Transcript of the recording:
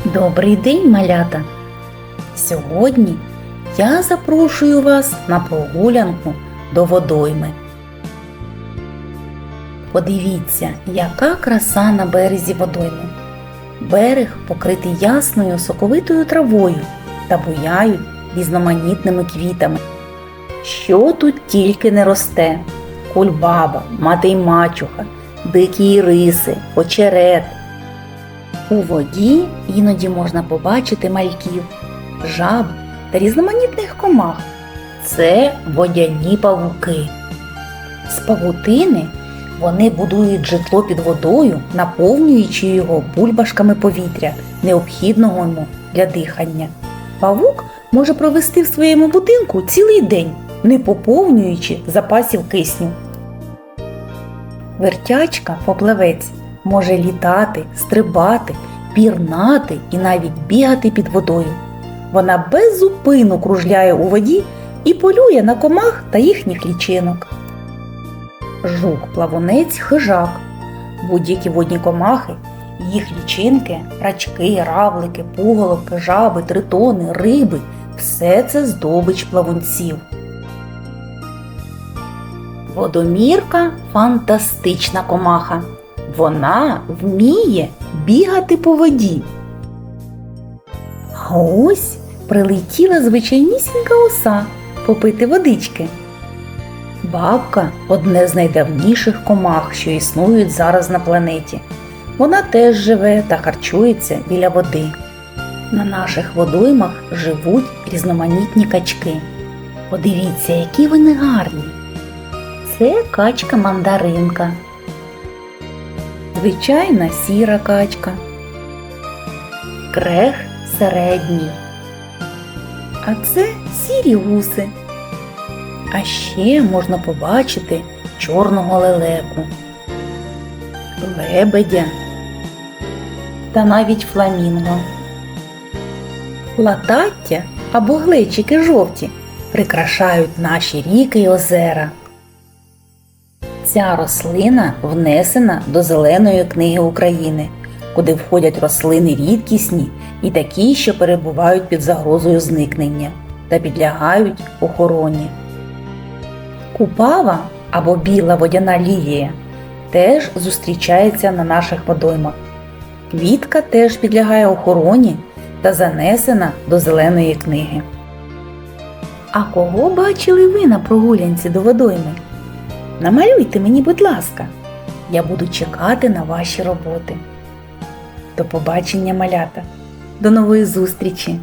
Добрий день, малята! Сьогодні я запрошую вас на прогулянку до водойми. Подивіться, яка краса на березі водойми. Берег покритий ясною соковитою травою та буяють різноманітними квітами. Що тут тільки не росте: кульбаба, мати й мачуха, дикі риси, очерет. У воді іноді можна побачити мальків, жаб та різноманітних комах. Це водяні павуки. З павутини вони будують житло під водою, наповнюючи його бульбашками повітря, необхідного йому для дихання. Павук може провести в своєму будинку цілий день, не поповнюючи запасів кисню. Вертячка поплавець може літати, стрибати, пірнати і навіть бігати під водою. Вона без кружляє у воді і полює на комах та їхніх лічинок. Жук-плавунець хижак. Будь-які водні комахи, їх лічинки, рачки, равлики, пуголовки, жаби, тритони, риби все це здобич плавунців. Водомірка фантастична комаха. Вона вміє бігати по воді. А ось прилетіла звичайнісінька оса попити водички. Бабка одне з найдавніших комах, що існують зараз на планеті. Вона теж живе та харчується біля води. На наших водоймах живуть різноманітні качки. Подивіться, які вони гарні. Це качка мандаринка. Звичайна сіра качка. Крех середній. А це сірі гуси. А ще можна побачити чорного лелеку, лебедя та навіть фламінго. Латаття або глечики жовті прикрашають наші ріки й озера. Ця рослина внесена до Зеленої книги України, куди входять рослини рідкісні і такі, що перебувають під загрозою зникнення та підлягають охороні. Купава або біла водяна лілія теж зустрічається на наших водоймах. Квітка теж підлягає охороні та занесена до зеленої книги. А кого бачили ви на прогулянці до водойми? Намалюйте мені, будь ласка, я буду чекати на ваші роботи. До побачення, малята! До нової зустрічі!